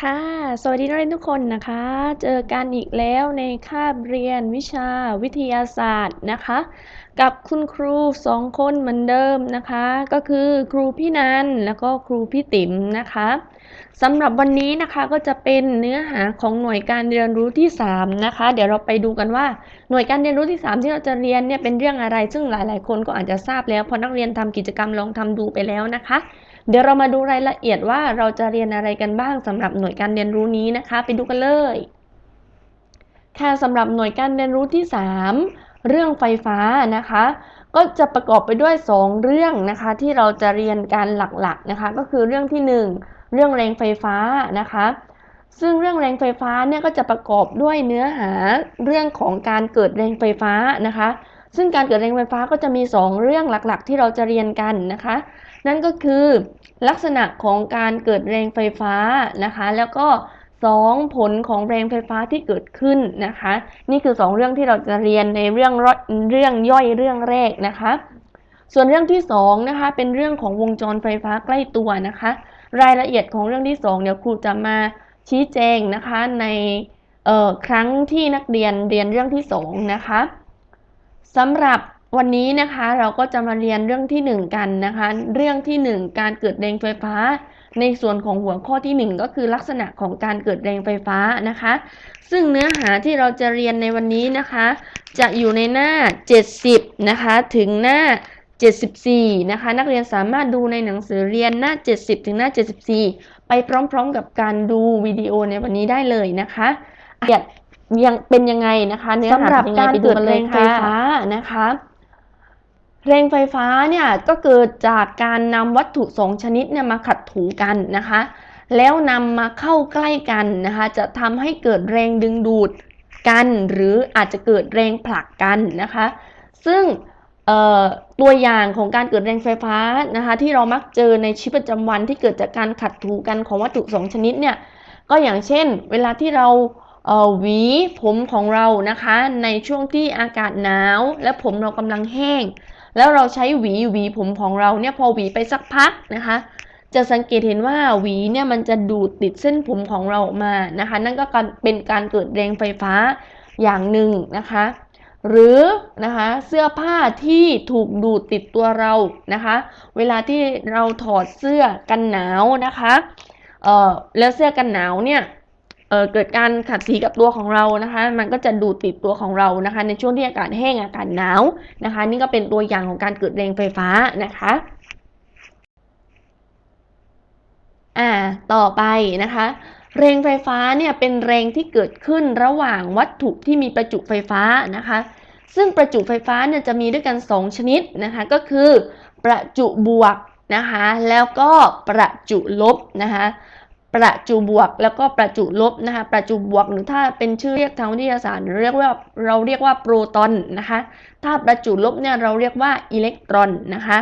ค่ะ สวัสดีนักเรียนทุกคนนะคะ เจอกันอีกแล้วในคาบเรียนวิชาวิทยาศาสตร์นะคะ กับคุณครูสองคนเหมือนเดิมนะคะ ก็คือครูพี่นันแล้วก็ครูพี่ติ๋มนะคะสำหรับวันนี้นะคะก็จะเป็นเนื้อหาของหน่วยการเรียนรู้ที่ 3 นะคะ เดี๋ยวเราไปดูกันว่าหน่วยการเรียนรู้ที่ 3 ที่เราจะเรียนเนี่ยเป็นเรื่องอะไร ซึ่งหลาย ๆ คนก็อาจจะทราบแล้วเพราะนักเรียนทำกิจกรรมลองทำดูไปแล้วนะคะ เดี๋ยวเรามาดูรายละเอียดว่าเราจะเรียนอะไรกันบ้างสำหรับหน่วยการเรียนรู้นี้นะคะ ไปดูกันเลย ค่ะสำหรับหน่วยการเรียนรู้ที่ 3 เรื่องไฟฟ้านะคะ ก็จะประกอบไปด้วย 2 เรื่องนะคะ ที่เราจะเรียนการหลักๆนะคะ ก็คือเรื่องที่ 1 เรื่องแรงไฟฟ้านะคะ ซึ่งเรื่องแรงไฟฟ้าเนี่ยก็จะประกอบด้วยเนื้อหาเรื่องของการเกิดแรงไฟฟ้านะคะ ซึ่งการเกิดแรงไฟฟ้าก็จะมี 2 เรื่องหลักๆ ที่เราจะเรียนกันนะคะ นั่นก็คือลักษณะของการเกิดแรงไฟฟ้านะคะ แล้วก็ 2 ผลของแรงไฟฟ้าที่เกิดขึ้นนะคะ นี่คือ 2 เรื่องที่เราจะเรียนในเรื่องเรื่องย่อยเรื่องแรกนะคะ ส่วนเรื่องที่2นะคะเป็นเรื่องของวงจรไฟฟ้าใกล้ตัวนะคะ รายละเอียดของเรื่องที่2เดี๋ยวครูจะมาชี้แจงนะคะในครั้งที่นักเรียนเรียนเรื่องที่2นะคะสำหรับ วันนี้นะคะเราก็จะมาเรียนเรื่องที่ 1 กันนะคะ เรื่องที่ 1 การเกิดแรงไฟฟ้า ในส่วนของหัวข้อที่ 1 ก็คือลักษณะของการเกิดแรงไฟฟ้านะคะ ซึ่งเนื้อหาที่เราจะเรียนในวันนี้นะคะ จะอยู่ในหน้า 70 นะคะ ถึงหน้า 74 นะคะ นักเรียนสามารถดูในหนังสือเรียนหน้า 70 ถึงหน้า 74 ไปพร้อมๆ กับการดูวิดีโอในวันนี้ได้เลยนะคะยังเป็นยังไงนะคะเนื้อหาเป็นยังไงไปดูกันเลยค่ะนะคะ แรงไฟฟ้าเนี่ยก็เกิดจากการนำวัตถุสองชนิดเนี่ยมาขัดถูกันนะคะ แล้วนำมาเข้าใกล้กันนะคะ จะทำให้เกิดแรงดึงดูดกัน หรืออาจจะเกิดแรงผลักกันนะคะ ซึ่งตัวอย่างของการเกิดแรงไฟฟ้านะคะที่เรามักเจอในชีวิตประจำวันที่เกิดจากการขัดถูกันของวัตถุสองชนิดเนี่ยก็อย่างเช่น เวลาที่เราหวีผมของเรานะคะ ในช่วงที่อากาศหนาว และผมเรากำลังแห้ง แล้วเราใช้หวีหวีผมของเราเนี่ยพอหวีไปสักพักนะคะ จะสังเกตเห็นว่าหวีเนี่ยมันจะดูดติดเส้นผมของเราออกมานะคะ นั่นก็เป็นการเกิดแรงไฟฟ้าอย่างหนึ่งนะคะ หรือนะคะเสื้อผ้าที่ถูกดูดติดตัวเรานะคะ เวลาที่เราถอดเสื้อกันหนาวนะคะเอ่อแล้วเสื้อกันหนาวเนี่ย เเกิดการขัดสีกับตัวของเรานะคะ มันก็จะดูดติดตัวของเรานะคะ ในช่วงที่อากาศแห้งอากาศหนาวนะคะ นี่ก็เป็นตัวอย่างของการเกิดแรงไฟฟ้านะคะอ่าต่อไปนะคะแรงไฟฟ้าเนี่ยเป็นแรงที่เกิดขึ้นระหว่างวัตถุที่มีประจุไฟฟ้านะคะ ซึ่งประจุไฟฟ้าเนี่ยจะมีด้วยกัน 2 ชนิดนะคะก็คือ ประจุบวกนะคะแล้วก็ประจุลบนะคะ ประจุบวกแล้วก็ประจุลบนะคะประจุบวกหรือถ้าเป็นชื่อเรียกทางวิทยาศาสตร์เรียกว่าเราเรียกว่าโปรตอนนะคะถ้าประจุลบเนี่ยเราเรียกว่าอิเล็กตรอนนะคะ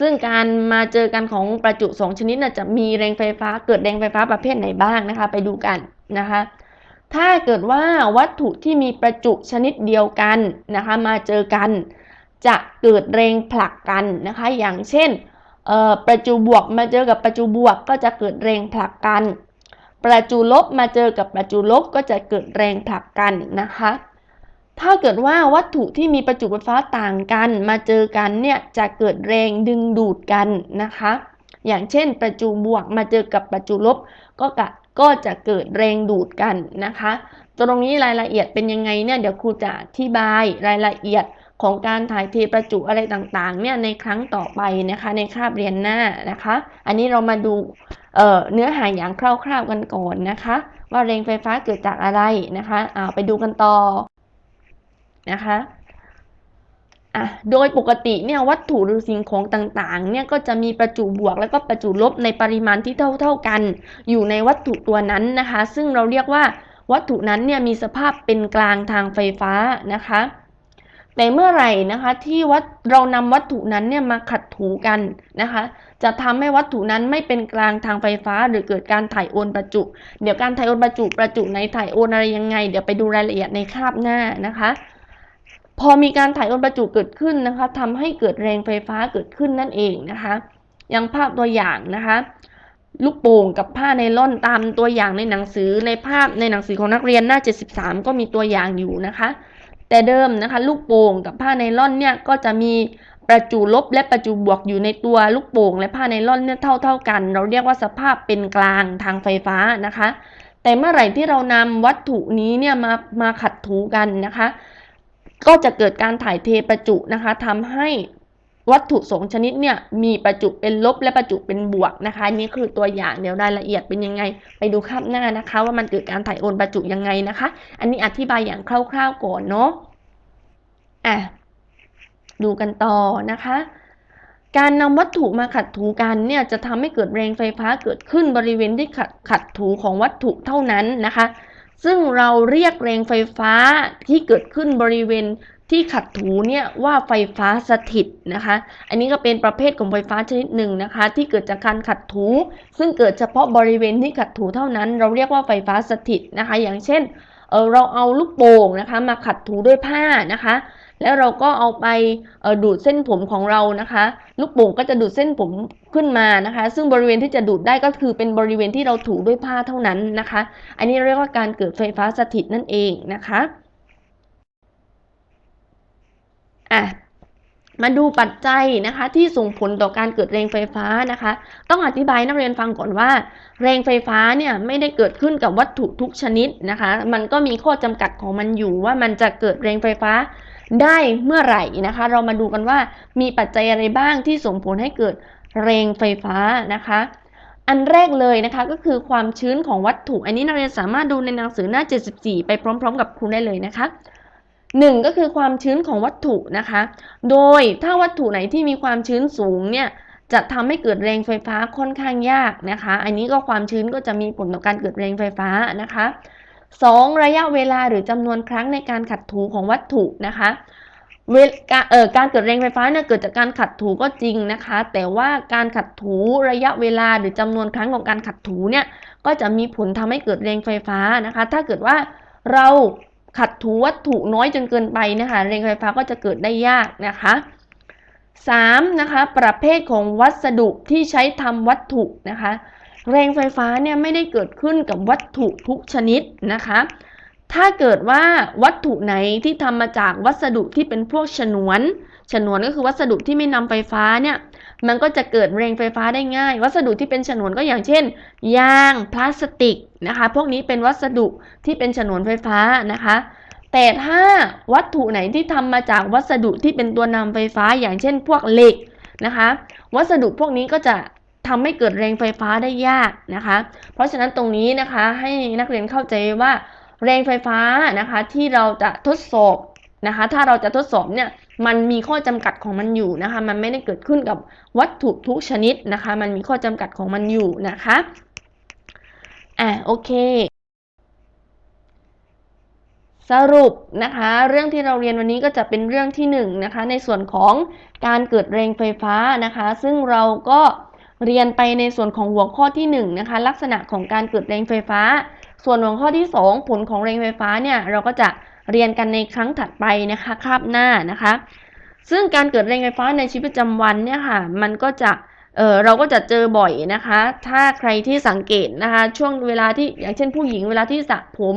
ซึ่งการมาเจอกันของประจุ 2 ชนิดน่ะจะมีแรงไฟฟ้าเกิดแรงไฟฟ้าประเภทไหนบ้างนะคะ ไปดูกันนะคะ ถ้าเกิดว่าวัตถุที่มีประจุชนิดเดียวกันนะคะ มาเจอกัน จะเกิดแรงผลักกันนะคะ อย่างเช่น ประจุบวกมาเจอกับประจุบวกก็จะเกิดแรงผลักกัน ประจุลบมาเจอกับประจุลบก็จะเกิดแรงผลักกันนะคะ ถ้าเกิดว่าวัตถุที่มีประจุไฟฟ้าต่างกัน มาเจอกันเนี่ยจะเกิดแรงดึงดูดกันนะคะ อย่างเช่น ประจุบวกมาเจอกับประจุลบก็ก็จะเกิดแรงดูดกันนะคะ ตรงนี้รายละเอียดเป็นยังไงเนี่ยเดี๋ยวครูจะอธิบายรายละเอียด ของการถ่ายเทประจุอะไรต่างๆเนี่ยในครั้งต่อไปนะคะในคาบเรียนหน้านะคะ อันนี้เรามาดูเเนื้อหาอย่างคร่าวๆกันก่อนนะคะ ว่าแรงไฟฟ้าเกิดจากอะไรนะคะเอาไปดูกันต่อนะคะอะโดยปกติเนี่ยวัตถุหรือสิ่งของต่างๆเนี่ยก็จะมีประจุบวกแล้วก็ประจุลบในปริมาณที่เท่าๆกัน อยู่ในวัตถุตัวนั้นนะคะ ซึ่งเราเรียกว่าวัตถุนั้นเนี่ยมีสภาพเป็นกลางทางไฟฟ้านะคะ แต่เมื่อไหร่นะคะที่วัดเรานำวัตถุนั้นเนี่ยมาขัดถูกันนะคะ จะทำให้วัตถุนั้นไม่เป็นกลางทางไฟฟ้า หรือเกิดการถ่ายโอนประจุ เดี๋ยวการถ่ายโอนประจุประจุในถ่ายโอนอะไรยังไง เดี๋ยวไปดูรายละเอียดในคาบหน้านะคะ พอมีการถ่ายโอนประจุเกิดขึ้นนะคะทำให้เกิดแรงไฟฟ้าเกิดขึ้นนั่นเองนะคะ อย่างภาพตัวอย่างนะคะลูกโป่งกับผ้าไนล่อนตามตัวอย่างในหนังสือในภาพในหนังสือของนักเรียนหน้า 73 ก็มีตัวอย่างอยู่นะคะ แต่เดิมนะคะ ลูกโป่งกับผ้าไนล่อนเนี่ยก็จะมีประจุลบและประจุบวกอยู่ในตัวลูกโป่งและผ้าไนล่อนเนี่ยเท่าเท่ากัน เราเรียกว่าสภาพเป็นกลางทางไฟฟ้านะคะ แต่เมื่อไหร่ที่เรานำวัตถุนี้เนี่ยมามาขัดถูกันนะคะ ก็จะเกิดการถ่ายเทประจุนะคะทำให้ วัตถุสองชนิดเนี่ยมีประจุเป็นลบและประจุเป็นบวกนะคะนี่คือตัวอย่างเดี๋ยวรายละเอียดเป็นยังไง ไปดูคาบหน้านะคะ ว่ามันเกิดการถ่ายโอนประจุยังไงนะคะ อันนี้อธิบายอย่างคร่าวๆก่อนเนาะอะดูกันต่อนะคะ การนำวัตถุมาขัดถูกันเนี่ยจะทำให้เกิดแรงไฟฟ้าเกิดขึ้นบริเวณที่ขัดขัดถูของวัตถุเท่านั้นนะคะซึ่งเราเรียกแรงไฟฟ้าที่เกิดขึ้นบริเวณ ที่ขัดถูเนี่ยว่าไฟฟ้าสถิตนะคะ อันนี้ก็เป็นประเภทของไฟฟ้าชนิดหนึ่งนะคะ ที่เกิดจากการขัดถู ซึ่งเกิดเฉพาะบริเวณที่ขัดถูเท่านั้น เราเรียกว่าไฟฟ้าสถิตนะคะ อย่างเช่นเออเราเอาลูกโป่งนะคะมาขัดถูด้วยผ้านะคะ แล้วเราก็เอาไปดูดเส้นผมของเรานะคะ ลูกโป่งก็จะดูดเส้นผมขึ้นมานะคะ ซึ่งบริเวณที่จะดูดได้ก็คือเป็นบริเวณที่เราถูด้วยผ้าเท่านั้นนะคะ อันนี้เรียกว่าการเกิดไฟฟ้าสถิตนั่นเองนะคะ อะมาดูปัจจัยนะคะที่ส่งผลต่อการเกิดแรงไฟฟ้านะคะ ต้องอธิบายนักเรียนฟังก่อนว่า แรงไฟฟ้าเนี่ยไม่ได้เกิดขึ้นกับวัตถุทุกชนิดนะคะ มันก็มีข้อจำกัดของมันอยู่ว่ามันจะเกิดแรงไฟฟ้าได้เมื่อไหร่นะคะ เรามาดูกันว่ามีปัจจัยอะไรบ้างที่ส่งผลให้เกิดแรงไฟฟ้านะคะ อันแรกเลยนะคะก็คือความชื้นของวัตถุ อันนี้นักเรียนสามารถดูในหนังสือหน้า 74 ไปพร้อม ๆ กับครูได้เลยนะคะ หนึ่งก็คือความชื้นของวัตถุนะคะ โดยถ้าวัตถุไหนที่มีความชื้นสูงเนี่ยจะทำให้เกิดแรงไฟฟ้าค่อนข้างยากนะคะ อันนี้ก็ความชื้นก็จะมีผลต่อการเกิดแรงไฟฟ้านะคะ 2. ระยะเวลาหรือจำนวนครั้งในการขัดถูของวัตถุนะคะเวลาเอ่อการเกิดแรงไฟฟ้าเนี่ยเกิดจากการขัดถูก็จริงนะคะ แต่ว่าการขัดถูระยะเวลาหรือจำนวนครั้งของการขัดถูเนี่ยก็จะมีผลทำให้เกิดแรงไฟฟ้านะคะ ถ้าเกิดว่าเรา ขัดถูวัตถุน้อยจนเกินไปนะคะแรงไฟฟ้าก็จะเกิดได้ยากนะคะ 3. นะคะประเภทของวัสดุที่ใช้ทำวัตถุนะคะ แรงไฟฟ้าเนี่ยไม่ได้เกิดขึ้นกับวัตถุทุกชนิดนะคะ ถ้าเกิดว่าวัตถุไหนที่ทำมาจากวัสดุที่เป็นพวกฉนวน ฉนวนก็คือวัสดุที่ไม่นำไฟฟ้าเนี่ย มันก็จะเกิดแรงไฟฟ้าได้ง่าย วัสดุที่เป็นฉนวนก็อย่างเช่น ยางพลาสติกนะคะ พวกนี้เป็นวัสดุที่เป็นฉนวนไฟฟ้านะคะ แต่ถ้าวัตถุไหนที่ทำมาจากวัสดุที่เป็นตัวนำไฟฟ้า อย่างเช่น พวกเหล็กนะคะ วัสดุพวกนี้ก็จะทำให้เกิดแรงไฟฟ้าได้ยากนะคะ เพราะฉะนั้นตรงนี้นะคะให้นักเรียนเข้าใจว่าแรงไฟฟ้านะคะที่เราจะทดสอบ นะคะ ถ้าเราจะทดสอบเนี่ยมันมีข้อจำกัดของมันอยู่นะคะ มันไม่ได้เกิดขึ้นกับวัตถุทุกชนิดนะคะ มันมีข้อจำกัดของมันอยู่นะคะอะโอเค สรุปนะคะ เรื่องที่เราเรียนวันนี้ก็จะเป็นเรื่องที่1นนะคะ ในส่วนของการเกิดแรงไฟฟ้านะคะ ซึ่งเราก็เรียนไปในส่วนของหัวข้อที่1นนะคะ ลักษณะของการเกิดแรงไฟฟ้า ส่วนหัวข้อที่ 2 ผลของแรงไฟฟ้าเนี่ยเราก็จะ เรียนกันในครั้งถัดไปนะคะคาบหน้านะคะ ซึ่งการเกิดแรงไฟฟ้าในชีวิตประจำวันเนี่ยค่ะมันก็จะเออเราก็จะเจอบ่อยนะคะ ถ้าใครที่สังเกตนะคะ ช่วงเวลาที่อย่างเช่นผู้หญิงเวลาที่สระผม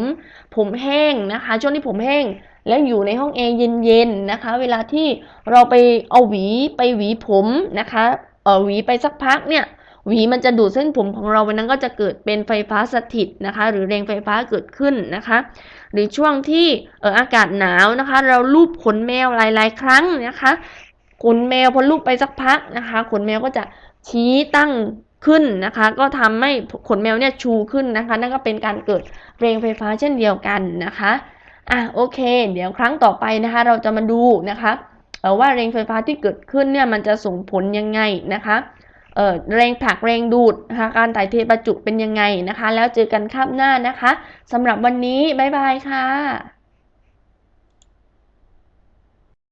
ผมแห้งนะคะ ช่วงที่ผมแห้งแล้วอยู่ในห้องแอร์เย็นๆนะคะ เวลาที่เราไปเอาหวีไปหวีผมนะคะ เออหวีไปสักพักเนี่ย หวีมันจะดูดเส้นผมของเราไปนั้นก็จะเกิดเป็นไฟฟ้าสถิตนะคะ หรือแรงไฟฟ้าเกิดขึ้นนะคะ หรือช่วงที่เอออากาศหนาวนะคะ เราลูบขนแมวหลาย ๆ ครั้งนะคะขนแมวพอลูบไปสักพักนะคะขนแมวก็จะชี้ตั้งขึ้นนะคะ ก็ทำให้ขนแมวเนี่ยชูขึ้นนะคะ นั่นก็เป็นการเกิดแรงไฟฟ้าเช่นเดียวกันนะคะอะโอเค เดี๋ยวครั้งต่อไปนะคะ เราจะมาดูนะคะว่าแรงไฟฟ้าที่เกิดขึ้นเนี่ยมันจะส่งผลยังไงนะคะ แรงผลักแรงดูดนะคะการถ่ายเทประจุเป็นยังไงนะคะ แล้วเจอกันคาบหน้านะคะสำหรับวันนี้ บ๊ายบายค่ะ